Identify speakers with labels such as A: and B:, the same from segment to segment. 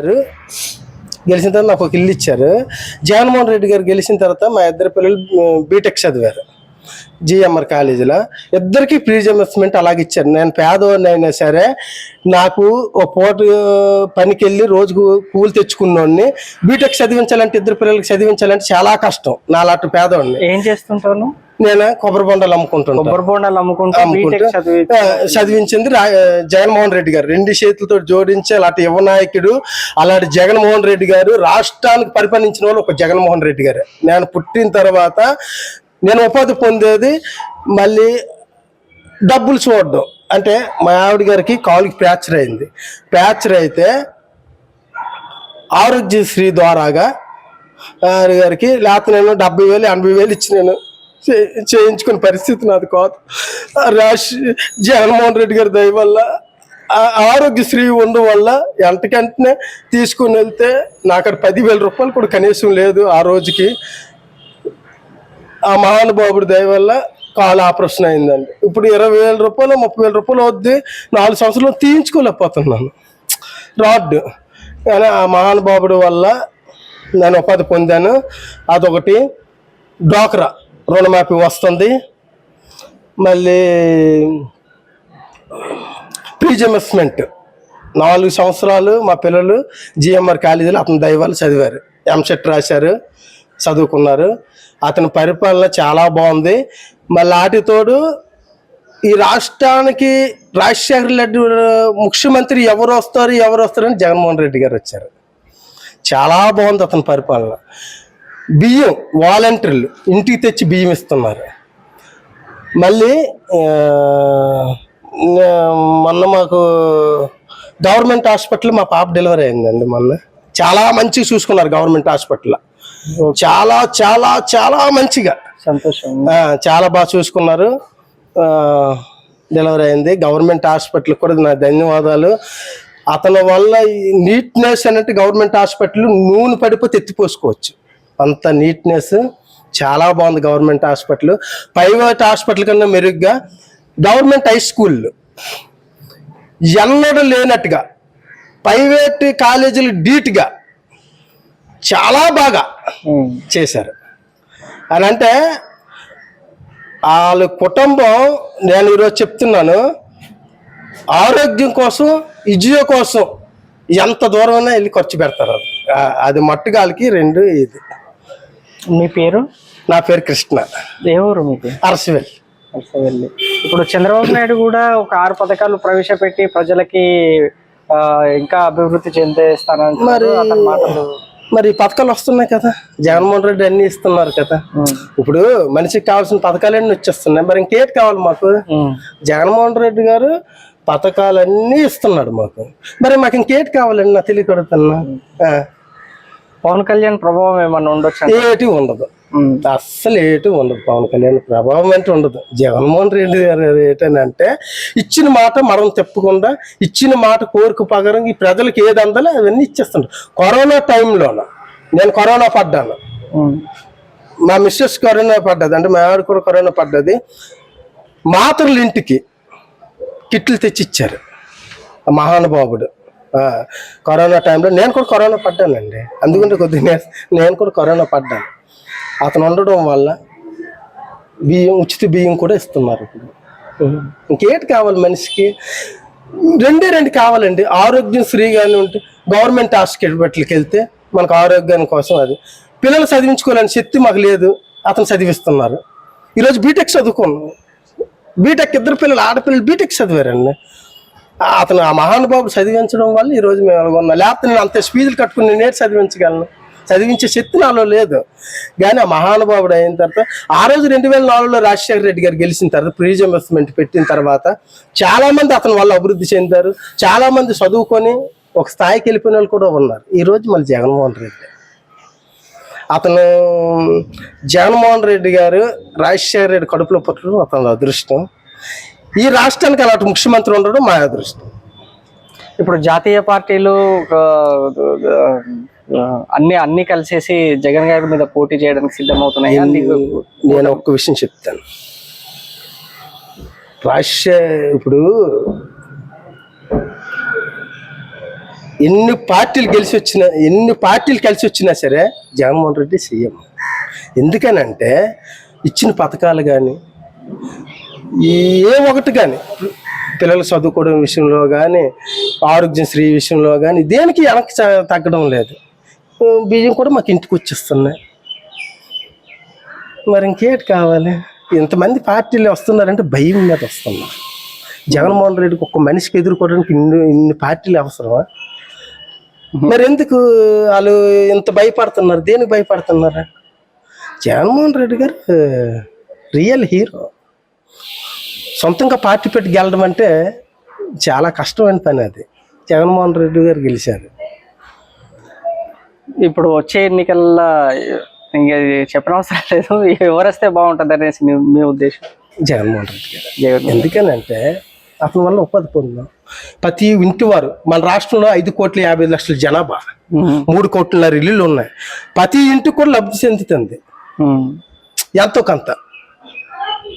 A: గారు గెలిచిన తర్వాత నాకు ఒక ఇల్లు ఇచ్చారు. జగన్మోహన్ రెడ్డి గారు గెలిచిన తర్వాత మా ఇద్దరు పిల్లలు బీటెక్ చదివారు. జిఎంఆర్ కాలేజీలో. ఇద్దరికి ప్రీజమెంట్ అలాగే ఇచ్చారు. నేను పేదవాడిని అయినా సరే నాకు ఒక పూట పనికి వెళ్ళి రోజుకు కూలి తెచ్చుకున్నోడిని బీటెక్ చదివించాలంటే ఇద్దరు పిల్లలకి చదివించాలంటే చాలా కష్టం. నాలాంటి పేదవాడిని
B: ఏం చేస్తుంటాను
A: నేను? కొబ్బరి బొండాలు అమ్ముకుంటున్నాను
B: కొబ్బరి బోండాలు అమ్ముకుంటూ
A: అమ్ముకుంటూ,
B: బీటెక్ చదివి
A: ఆ, చదివించింది జగన్మోహన్ రెడ్డి గారు. రెండు చేతులతో జోడించి అలాంటి యువ నాయకుడు అలాంటి జగన్మోహన్ రెడ్డి గారు రాష్ట్రానికి పరిపాలించిన వాళ్ళు ఒక జగన్మోహన్ రెడ్డి గారు. నేను పుట్టిన తర్వాత నేను ఉపాధి పొందేది మళ్ళీ డబ్బులు చూడడం. అంటే మా ఆవిడ గారికి కాలుకి ప్యాచర్ అయింది. ప్యాచర్ అయితే ఆరోగ్యశ్రీ ద్వారాగా గారికి లేకపోతే నేను డెబ్బై వేలు ఎనభై వేలు ఇచ్చి నేను చేయించుకునే పరిస్థితి నాది కాదు. రాష్ రాశి జగన్మోహన్ రెడ్డి గారి దయ వల్ల ఆరోగ్యశ్రీ ఉండడం వల్ల ఎంతకంటనే తీసుకుని వెళ్తే నాకు అక్కడ పదివేల రూపాయలు కూడా కనీసం లేదు ఆ రోజుకి. ఆ మహానుభావుడి దయ వల్ల కాలు ఆపరేషన్ అయిందండి. ఇప్పుడు ఇరవై వేల రూపాయలు ముప్పై వేల రూపాయలు వద్ది నాలుగు సంవత్సరాలు తీయించుకోలేకపోతున్నాను. రాడ్ కానీ ఆ మహానుభావుడి వల్ల నేను ఉపాధి పొందాను. అదొకటి. డ్వాక్రా. రుణమాఫీ వస్తుంది. మళ్ళీ ప్రీజమెస్మెంట్ నాలుగు సంవత్సరాలు మా పిల్లలు జిఎంఆర్ కాలేజీలో అతని దైవాలు చదివారు. ఎంసెట్ రాశారు చదువుకున్నారు. అతని పరిపాలన చాలా బాగుంది. మళ్ళీ ఆటితోడు ఈ రాష్ట్రానికి రాజశేఖర రెడ్డి ముఖ్యమంత్రి ఎవరు వస్తారు ఎవరు వస్తారని జగన్మోహన్ రెడ్డి గారు వచ్చారు. చాలా బాగుంది అతని పరిపాలన. బియ్యం వాలంటీర్లు ఇంటికి తెచ్చి బియ్యం ఇస్తున్నారు. మళ్ళీ మొన్న మాకు గవర్నమెంట్ హాస్పిటల్ మా పాప డెలివరీ అయిందండి మొన్న. చాలా మంచిగా చూసుకున్నారు గవర్నమెంట్ హాస్పిటల్. చాలా చాలా చాలా మంచిగా.
B: సంతోషం.
A: చాలా బాగా చూసుకున్నారు. డెలివరీ అయింది. గవర్నమెంట్ హాస్పిటల్ కూడా నా ధన్యవాదాలు. అతని వల్ల నీట్నెస్ అన్నట్టు గవర్నమెంట్ హాస్పిటల్ నూనె పడిపోతే ఎత్తిపోసుకోవచ్చు. అంత నీట్నెస్ చాలా బాగుంది గవర్నమెంట్ హాస్పిటల్ ప్రైవేట్ హాస్పిటల్ కన్నా మెరుగ్గా గవర్నమెంట్ హై స్కూల్ ఎన్నడూ లేనట్టుగా ప్రైవేట్ కాలేజీలు డీట్గా చాలా బాగా. చేశారు. అని అంటే వాళ్ళ కుటుంబం నేను ఈరోజు చెప్తున్నాను ఆరోగ్యం కోసం విజయ కోసం ఎంత దూరమైనా వెళ్ళి ఖర్చు పెడతారు. అది మట్టుగాలకి రెండు ఇది.
B: మీ పేరు?
A: నా పేరు కృష్ణ.
B: ఏ ఊరు మీకు?
A: అరసవెల్
B: వెళ్ళి ఇప్పుడు చంద్రబాబు నాయుడు కూడా ఒక ఆరు పథకాలు ప్రవేశపెట్టి ప్రజలకి ఇంకా అభివృద్ధి చెందేస్తానని
A: మరి
B: అతని మాటలు.
A: మరి పథకాలు వస్తున్నాయి కదా. జగన్మోహన్ రెడ్డి అన్ని ఇస్తున్నారు కదా. ఇప్పుడు మనిషికి కావాల్సిన పథకాలన్నీ వచ్చేస్తున్నాయి. మరి ఇంకేటి కావాలి మాకు. జగన్మోహన్ రెడ్డి గారు పథకాలన్నీ ఇస్తున్నాడు మాకు. మరి మాకు ఇంకేటి కావాలండి నా తెలియకడుతున్నా
B: పవన్ కళ్యాణ్ ప్రభావం ఏమన్నా ఉండొచ్చు
A: ఏటి ఉండదు. అస్సలు ఏటి ఉండదు. పవన్ కళ్యాణ్ ప్రభావం అంటే ఉండదు. జగన్మోహన్ రెడ్డి గారు ఏంటంటే ఇచ్చిన మాట మనం తెప్పకుండా ఇచ్చిన మాట కోరిక పగరం ఈ ప్రజలకు ఏది అందాలో అవన్నీ ఇచ్చేస్తుంటారు కరోనా టైంలోన? నేను కరోనా పడ్డాను. మా మిస్సెస్ కరోనా పడ్డది. అంటే మా ఆవిడ కూడా కరోనా పడ్డది. మాతృల ఇంటికి కిట్లు తెచ్చి ఇచ్చారు మహానుభావుడు. కరోనా టైంలో నేను కూడా కరోనా పడ్డానండి. అందుకంటే కొద్దిగా నేను కూడా కరోనా పడ్డాను. అతను ఉండడం వల్ల బియ్యం ఉచిత బియ్యం కూడా ఇస్తున్నారు ఇప్పుడు. ఇంకేటి కావాలి మనిషికి? రెండే రెండు కావాలండి. ఆరోగ్యం శ్రీగానే ఉంటే గవర్నమెంట్ హాస్పిటల్కి వెళ్తే మనకు ఆరోగ్యం కోసం అది. పిల్లలు చదివించుకోవాలని శక్తి మాకు లేదు. అతను చదివిస్తున్నారు. ఈరోజు బీటెక్ చదువుకున్నాం బీటెక్ ఇద్దరు పిల్లలు ఆడపిల్లలు బీటెక్ చదివారండి. అతను ఆ మహానుభావుడు చదివించడం వల్ల ఈరోజు మేము అలాగున్నాం లేకపోతే నేను అంత స్పీజులు కట్టుకుని నేనే చదివించగలను? చదివించే శక్తి నాలో లేదు. కానీ ఆ మహానుభావుడు అయిన తర్వాత ఆ రోజు రెండు వేల నాలుగులో రాజశేఖర రెడ్డి గారు గెలిచిన తర్వాత ప్రీజ్ ఇన్వెస్ట్మెంట్ పెట్టిన తర్వాత చాలామంది అతని వల్ల అభివృద్ధి చెందారు. చాలామంది చదువుకొని ఒక స్థాయికి వెళ్ళిపోయిన వాళ్ళు కూడా ఉన్నారు. ఈ రోజు మళ్ళీ జగన్మోహన్ రెడ్డి. అతను జగన్మోహన్ రెడ్డి గారు రాజశేఖర రెడ్డి కడుపులో పుట్టడం అతని అదృష్టం. ఈ రాష్ట్రానికి అలాంటి ముఖ్యమంత్రి ఉండడం మా అదృష్టం.
B: ఇప్పుడు జాతీయ పార్టీలు అన్ని అన్ని కలిసేసి జగన్ గారి మీద పోటీ చేయడానికి సిద్ధమవుతున్నాయి?
A: నేను ఒక్క విషయం చెప్తాను. రాష్ట్ర ఇప్పుడు ఎన్ని పార్టీలు గెలిచి వచ్చినా ఎన్ని పార్టీలు కలిసి వచ్చినా సరే జగన్మోహన్ రెడ్డి సీఎం. ఎందుకనంటే ఇచ్చిన పథకాలు కానీ ఏ ఒకటి కానీ. పిల్లలు చదువుకోవడం విషయంలో కానీ ఆరోగ్యశ్రీ విషయంలో కానీ దేనికి వెనక్కి తగ్గడం లేదు. బియ్యం కూడా మాకు ఇంటికి వచ్చేస్తున్నాయి. మరి ఇంకేటి కావాలి? ఇంతమంది పార్టీలు వస్తున్నారంటే భయం మీద వస్తున్నారు జగన్మోహన్ రెడ్డికి ఒక్క మనిషికి ఎదుర్కోవడానికి ఇన్ని ఇన్ని పార్టీలు అవసరమా? మరి ఎందుకు వాళ్ళు ఇంత భయపడుతున్నారు? దేనికి భయపడుతున్నారు? జగన్మోహన్ రెడ్డి గారు రియల్ హీరో. సొంతంగా పార్టీ పెట్టి గెలడం అంటే చాలా కష్టమైన పని అది. జగన్మోహన్ రెడ్డి గారు గెలిచారు.
B: ఇప్పుడు వచ్చే ఎన్నికల్లో ఇంకా చెప్పనవసరం లేదు. ఎవరు వస్తే బాగుంటుంది అనేసి మీ ఉద్దేశం?
A: జగన్మోహన్ రెడ్డి గారు.
B: జగన్
A: ఎందుకనంటే అతని వల్ల ఉపాధి పొందాం. ప్రతి ఇంటి వారు మన రాష్ట్రంలో ఐదు కోట్ల యాభై లక్షల జనాభా. మూడు కోట్లన్నర ఇల్లులు ఉన్నాయి. ప్రతి ఇంటికి కూడా లబ్ధి చెందుతుంది. ఎంతో కొంత.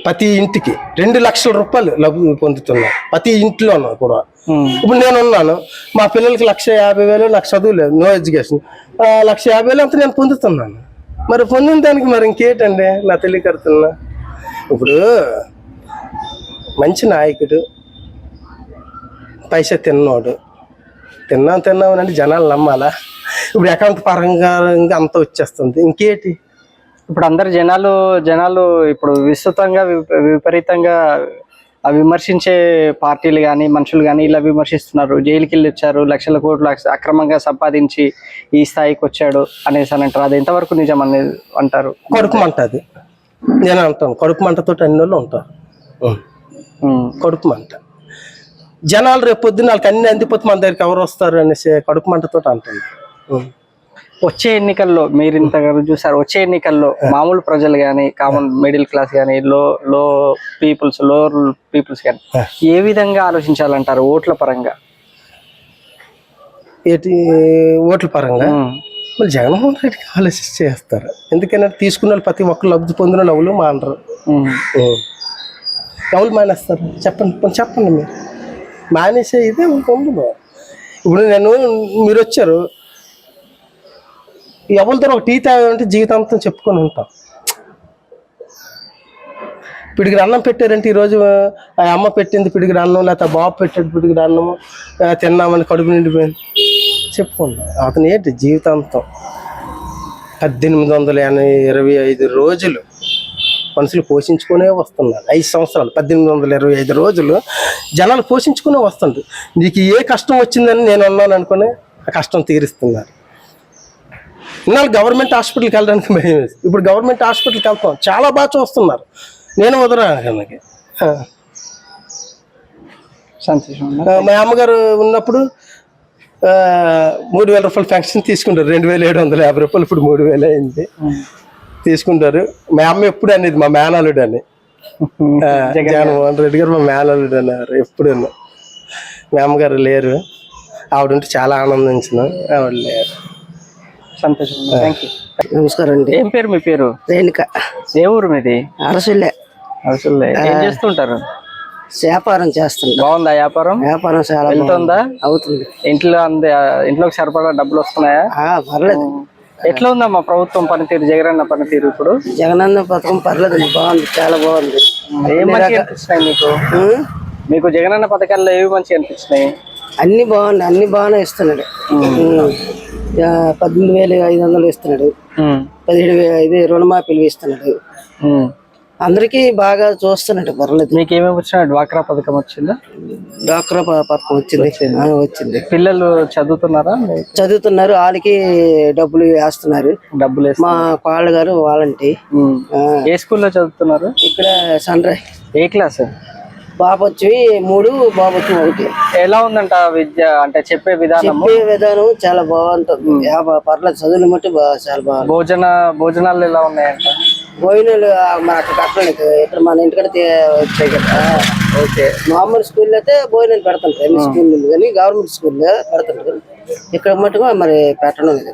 A: ప్రతి ఇంటికి రెండు లక్షల రూపాయలు లబ్ధి పొందుతున్నాయి ప్రతి ఇంట్లోనూ కూడా. ఇప్పుడు నేను ఉన్నాను మా పిల్లలకి లక్ష యాభై వేలు నాకు చదువు లేదు నో ఎడ్యుకేషన్ లక్ష యాభై వేలు అంతా నేను పొందుతున్నాను. మరి పొందిన దానికి మరి ఇంకేటండి నా తెలియకడుతున్నా ఇప్పుడు మంచి నాయకుడు పైసా తిన్నోడు. తిన్నాం తిన్నాం అంటే జనాలు నమ్మాలా? ఇప్పుడు అకౌంట్ పరంగా అంత వచ్చేస్తుంది. ఇంకేటి?
B: ఇప్పుడు అందరు జనాలు జనాలు ఇప్పుడు విస్తృతంగా విప- విపరీతంగా ఆ విమర్శించే పార్టీలు కానీ మనుషులు కానీ ఇలా విమర్శిస్తున్నారు. జైలుకి వెళ్ళి వచ్చారు లక్షల కోట్లు అక్ర- అక్రమంగా సంపాదించి ఈ స్థాయికి వచ్చాడు అనేసి అని అంటారు. అది ఎంతవరకు నిజం అనేది అంటారు?
A: కడుపు మంట అది. నేను అంటాను కడుపు మంటతో అన్ని వాళ్ళు ఉంటారు. కడుపు మంట. జనాలు రేపు పొద్దున్న వాళ్ళకి అన్ని అందిపోతే మన దగ్గరికి ఎవరు వస్తారు అనేసి కడుపు మంటతో అంటుంది ఉం.
B: వచ్చే ఎన్నికల్లో మీరు ఇంతగా చూసారు వచ్చే ఎన్నికల్లో మామూలు ప్రజలు కానీ కామన్ మిడిల్ క్లాస్ కానీ లో లో పీపుల్స్ లోవర్ పీపుల్స్ కానీ ఏ విధంగా ఆలోచించాలంటారు ఓట్ల పరంగా?
A: ఏటి ఓట్ల పరంగా. మళ్ళీ జగన్మోహన్ రెడ్డికి ఆలోచించి చేస్తారు. ఎందుకంటే తీసుకున్న వాళ్ళు ప్రతి ఒక్కరు లబ్ధి పొందిన నవ్వులు మానరు. ఎవరు మానేస్తారు. చెప్పండి చెప్పండి మీరు. మానేసే ఇదే ఉండదు ఇప్పుడు నేను మీరు వచ్చారు ఎవరితో ఒక టీ తాగాలంటే జీవితాంతం చెప్పుకొని ఉంటాం. పిడికి అన్నం పెట్టారంటే ఈరోజు ఆ అమ్మ పెట్టింది పిడికి అన్నం లేకపోతే బాబు పెట్టాడు పిడికి అన్నం తిన్నామని కడుపు నిండిపోయింది చెప్పుకుంటాం అతను ఏంటి జీవితాంతం? పద్దెనిమిది వందల ఎనభై ఇరవై ఐదు రోజులు మనుషులు పోషించుకునే వస్తున్నారు. ఐదు సంవత్సరాలు పద్దెనిమిది వందల ఇరవై ఐదు రోజులు జనాలు పోషించుకునే వస్తుంది నీకు ఏ కష్టం వచ్చిందని నేను ఉన్నాను అనుకుని ఆ కష్టం తీరుస్తున్నారు. ఇన్నాళ్ళు గవర్నమెంట్ హాస్పిటల్కి వెళ్ళడానికి భయం ఇప్పుడు గవర్నమెంట్ హాస్పిటల్కి వెళ్తాం. చాలా బాగా చూస్తున్నారు. నేను వదరా కనుక
B: సంతోషం ఉందా?
A: మా అమ్మగారు ఉన్నప్పుడు మూడు వేల రూపాయలు పెన్షన్ తీసుకుంటారు. రెండు వేల ఏడు వందల యాభై రూపాయలు ఇప్పుడు మూడు వేలు అయింది. తీసుకుంటారు. మా అమ్మ ఎప్పుడు అనేది మా మేనల్లుడు అని. జగన్మోహన్ రెడ్డి గారు మా మేనల్లుడు అన్నారు ఎప్పుడు మా అమ్మగారు లేరు. ఆవిడ ఉంటే చాలా ఆనందించిన ఆవిడ లేరు.
B: సంతోషం. థ్యాంక్ యూ
C: నమస్కారం అండి.
B: ఏం పేరు మీ పేరు?
C: రేణుక.
B: ఏ ఊరు మీది?
C: అరసులే
B: అసలు ఏం చేస్తుంటారు?
C: వ్యాపారం చేస్తుంటా.
B: బాగుందా వ్యాపారం?
C: వ్యాపారం చాలా
B: వెళ్తుందా?
C: అవుతుంది.
B: ఇంట్లో అంద ఇంట్లోకి సరిపడా డబ్బులు వస్తున్నాయా?
C: పర్లేదు.
B: ఎట్లా ఉందమ్మా ప్రభుత్వం పనితీరు జగనన్న పనితీరు ఇప్పుడు?
C: జగనన్న పథకం పర్లేదు బాగుంది చాలా బాగుంది.
B: ఏం మంచి అనిపిస్తున్నాయి మీకు? మీకు జగనన్న పథకాల్లో ఏవి మంచి అనిపించినాయి
C: అన్ని బాగుంది అన్ని బాగానే ఇస్తున్నాడు. పద్దెనిమిది వేలు ఐదు వందలు ఇస్తున్నాడు పదిహేడు వేలు ఇది రుణమాఫీలు ఇస్తున్నాడు అందరికీ బాగా చూస్తున్నాడు పర్లేదు
B: మీకు ఏమేమి వచ్చినాయి? డ్వాక్రా పథకం వచ్చిందా?
C: ప- పథకం వచ్చింది. వచ్చింది?
B: పిల్లలు చదువుతున్నారా?
C: చదువుతున్నారు. వాళ్ళకి డబ్బులు వేస్తున్నారు.
B: డబ్బులు
C: మా కాళ్ళ గారు
B: ఉమ్. ఏ స్కూల్లో చదువుతున్నారు?
C: ఇక్కడ సన్ రైజ్.
B: ఏ క్లాస్?
C: బాబు వచ్చి మూడు బాబు వచ్చి ఒకటి.
B: ఎలా ఉందంట విద్య? అంటే చెప్పే విధానము?
C: చెప్పే విధానం చాలా బాగుంటుంది. పర్లేదు చదువులు మట్టి చాలా బాగుంది
B: భోజన భోజనాలు ఎలా ఉన్నాయంట?
C: భోజనాలు మన అక్కడ కట్టలేదు. ఇక్కడ మన ఇంటికడ వచ్చాయి కదా.
B: ఓకే.
C: మామూలు స్కూల్లో అయితే భోజనాలు పెడుతుంటారు అన్ని స్కూల్ కానీ గవర్నమెంట్ స్కూల్లో పెడుతుంటారు ఇక్కడ మట్టుకు మరి పెట్టడం లేదు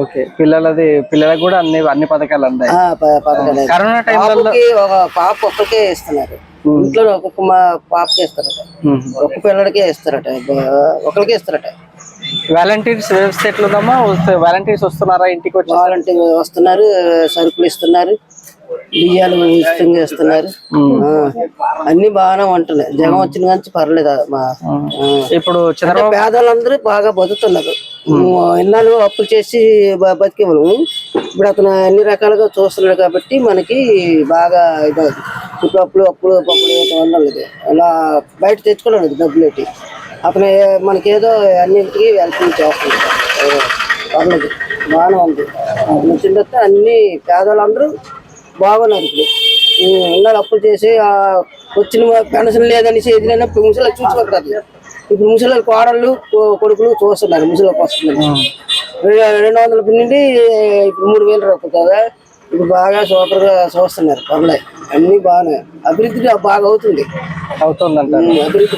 B: ఓకే. పిల్లలది పిల్లలకు కూడా అన్ని అన్ని పథకాలు అందాయి. కరోనా టైంలో
C: ఒక పాప ఒక్కరికే ఇస్తున్నారు. ఇంట్లో ఒక్కొక్క మా పాపకి ఇస్తారట ఒక్క పిల్లడికే ఇస్తారట ఒకరికే ఇస్తారట
B: వాలంటీర్స్ వ్యవస్థ ఎట్లుందమ్మా? వాలంటీర్స్ వస్తున్నారా? ఇంటికి వచ్చి
C: వాలంటీర్ వస్తున్నారు సరుకులు ఇస్తున్నారు బియ్యాలు ఉచితంగా ఇస్తున్నారు అన్ని బాగానే ఉంటున్నాయి. జగన్ వచ్చిన కానీ పర్లేదు మా.
B: ఇప్పుడు
C: పేదలందరూ బాగా బతుకుతున్నారు. ఎన్నాళ్ళు అప్పులు చేసి బ- బతికేవాళ్ళు. ఇప్పుడు అతను అన్ని రకాలుగా చూస్తున్నాడు కాబట్టి మనకి బాగా ఇదవుతుంది. ఇప్పుడు అప్పులు అప్పులు పప్పులు ఏదో ఉండలేదు అలా బయట తెచ్చుకోలేదు డబ్బులు పెట్టి. అతను మనకేదో అన్నింటికి హెల్ప్ చేస్తున్నాడు ఆ, పర్లేదు బాగానే ఉంది. అతను వచ్చిన తర్వాత అన్ని పేదలందరూ బాగున్నారు ఇప్పుడు. ఇన్నాళ్ళు అప్పులు చేసి వచ్చిన పెన్షన్ లేదని చేతిలో ముసలి చూసుకోకూడదు ఇప్పుడు ముసలి కోడళ్ళు కొడుకులు చూస్తున్నారు ముసలికి వస్తున్నారు. రెండు వందల నుండి ఇప్పుడు మూడు వేలు రూపాయలు కదా. ఇప్పుడు బాగా సూపర్గా చూస్తున్నారు పర్లేదు. అన్ని బాగానే అభివృద్ధి బాగా అవుతుంది.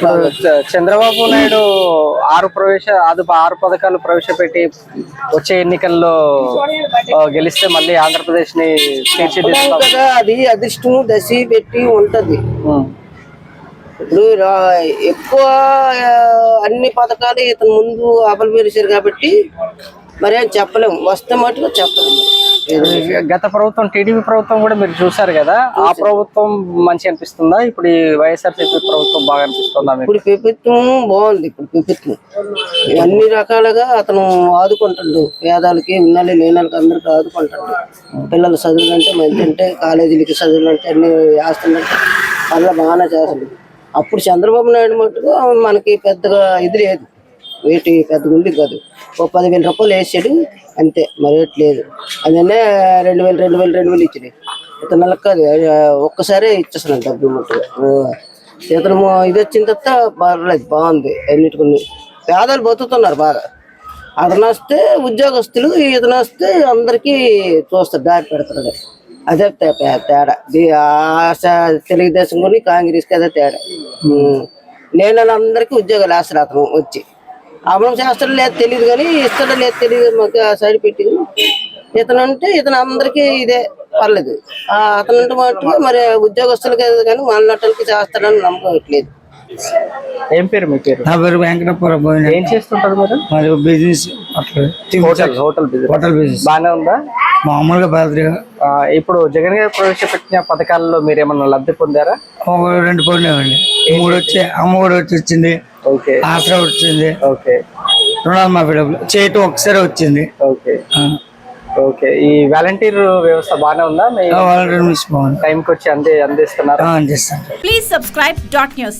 C: బాగా
B: చ- చంద్రబాబు నాయుడు ఆరు ప్రవేశ అది ఆరు పథకాలు ప్రవేశపెట్టి వచ్చే ఎన్నికల్లో గెలిస్తే మళ్ళీ
C: ఆంధ్రప్రదేశ్ని అది అదృష్టం దశి పెట్టి ఉంటది. ఇప్పుడు ఎక్కువ అన్ని పథకాలు ఇతను ముందు అమలు పెరిచారు కాబట్టి మరి చెప్పలేము. వస్తే మటుకు చెప్పలేము.
B: గత ప్రభుత్వం టీడీపీ ప్రభుత్వం కూడా మీరు చూసారు కదా. ఆ ప్రభుత్వం మంచి అనిపిస్తుందా? ఇప్పుడు ఈ వైఎస్ఆర్సీపీ ప్రభుత్వం బాగా అనిపిస్తుందా
C: ఇప్పుడు ప్రభుత్వం బాగుంది. ఇప్పుడు ప్రభుత్వం అన్ని రకాలుగా అతను ఆదుకుంటాడు. పేదాలకి ఉన్నది లేని వాళ్ళకి అందరికి ఆదుకుంటాడు. పిల్లలు చదువులు అంటే మంచి అంటే కాలేజీలకి చదువులు అంటే అన్ని వేస్తుందంటే అలా బాగానే చేస్తాడు. అప్పుడు చంద్రబాబు నాయుడు మటుకు మనకి పెద్దగా ఇది లేదు. వేటి పెద్దగా ఉంది కాదు. ఓ పదివేల రూపాయలు వేసాడు అంతే మరి రేట్ లేదు. అదనే రెండు వేలు రెండు వేలు రెండు వేలు ఇచ్చాడు. ఇతను నెలకు కాదు ఒక్కసారే ఇచ్చేస్తున్నాడు డబ్బులు మట్టుగా ఇతను ఇది వచ్చిన తర్వాత పర్లేదు బాగుంది అన్నిటికీ పేదలు బతుకుతున్నారు బాగా. అతను వస్తే ఉద్యోగస్తులు ఇతను వస్తే అందరికీ చూస్తారు దారి పెడతాడు. అదే తే- తేడా. తెలుగుదేశం కొని కాంగ్రెస్కి అదే తేడా. నేను అందరికీ ఉద్యోగాలు వేస్తారు అతను వచ్చి. అమలు చేస్తాడో లేదు తెలియదు కానీ ఇస్తాడో లేదు తెలియదు మాకు ఆ సైడ్ పెట్టి ఇతను అంటే ఇతను అందరికీ ఇదే పర్లేదు. ఆ అతను అంటే మటుకు మరి ఉద్యోగస్తులకి కానీ మనకి చేస్తాడని నమ్మకం లేదు.
B: ఏం పేరు మీ పేరు?
D: నా పేరు వెంకటపురం
B: ఏం చేస్తుంటారు మీరు?
D: మరి బిజినెస్ అట్లా
B: hotel hotel business.
D: Hotel business.
B: బాగానే ఉందా?
D: మామూలుగా
B: ఆ, ఇప్పుడు జగన్ గారు ప్రవేశపెట్టిన పథకాల్లో మీరు ఏమన్నా లబ్ధి పొందారా?
D: ఒక రెండు పొందామండి మూడు వచ్చి అమ్మ కూడా వచ్చి వచ్చింది. ఆసరా వచ్చింది.
B: ఓకే.
D: రుణమాఫీ డబ్బులు. చేయటం ఒకసారి వచ్చింది.
B: ఓకే. ఓకే. ఈ వాలంటీర్ వ్యవస్థ బాగానే ఉందా?
D: బాగుంది.
B: టైంకి వచ్చి అందే అందిస్తున్నారు?
D: అందిస్తాను.
E: Please subscribe dot news.